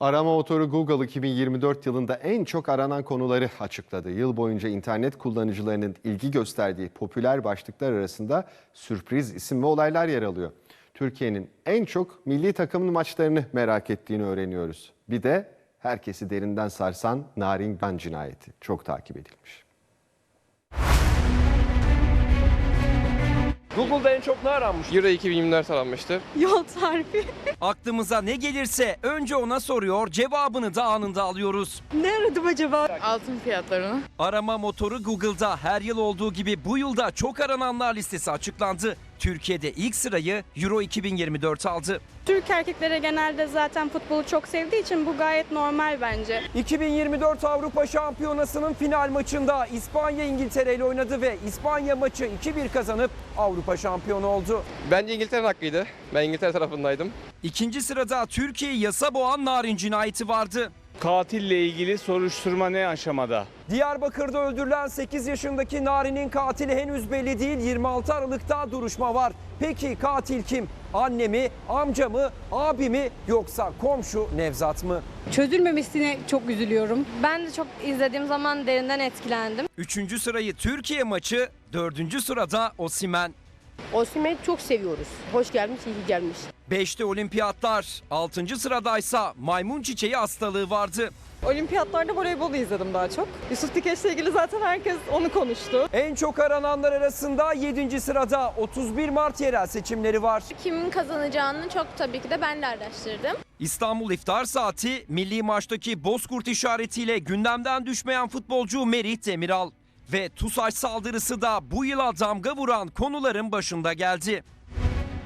Arama motoru Google 2024 yılında en çok aranan konuları açıkladı. Yıl boyunca internet kullanıcılarının ilgi gösterdiği popüler başlıklar arasında sürpriz isim ve olaylar yer alıyor. Türkiye'nin en çok milli takımın maçlarını merak ettiğini öğreniyoruz. Bir de herkesi derinden sarsan Naringan cinayeti çok takip edilmiş. Google'da en çok ne aranmış? Euro 2024 aranmıştır. Yol tarifi. Aklımıza ne gelirse önce ona soruyor, cevabını da anında alıyoruz. Ne aradım acaba? altın fiyatlarını. Arama motoru Google'da her yıl olduğu gibi bu yılda çok arananlar listesi açıklandı. Türkiye'de ilk sırayı Euro 2024 aldı. Türk erkekleri genelde zaten futbolu çok sevdiği için bu gayet normal bence. 2024 Avrupa Şampiyonası'nın final maçında İspanya İngiltere ile oynadı ve İspanya maçı 2-1 kazanıp Avrupa şampiyonu oldu. Bence İngiltere'nin hakkıydı. Ben İngiltere tarafındaydım. İkinci sırada Türkiye'yi yasa boğan narin cinayeti vardı. Katille ilgili soruşturma ne aşamada? Diyarbakır'da öldürülen 8 yaşındaki Nari'nin katili henüz belli değil. 26 Aralık'ta duruşma var. Peki katil kim? Anne mi, amca mı, abi mi yoksa komşu Nevzat mı? Çözülmemesine çok üzülüyorum. Ben de çok izlediğim zaman derinden etkilendim. Üçüncü sırayı Türkiye maçı, dördüncü sırada Osimen. Osimhen'i çok seviyoruz. Hoş gelmiş, iyi gelmiş. Beşte olimpiyatlar, altıncı sıradaysa maymun çiçeği hastalığı vardı. Olimpiyatlarda voleybolu izledim daha çok. Yusuf Dikeç'le ilgili zaten herkes onu konuştu. En çok arananlar arasında 7. sırada 31 Mart yerel seçimleri var. Kimin kazanacağını çok tabii ki de ben de araştırdım. İstanbul İftar Saati milli maçtaki Bozkurt işaretiyle gündemden düşmeyen futbolcu Merih Demiral. Ve TUSAŞ saldırısı da bu yıla damga vuran konuların başında geldi.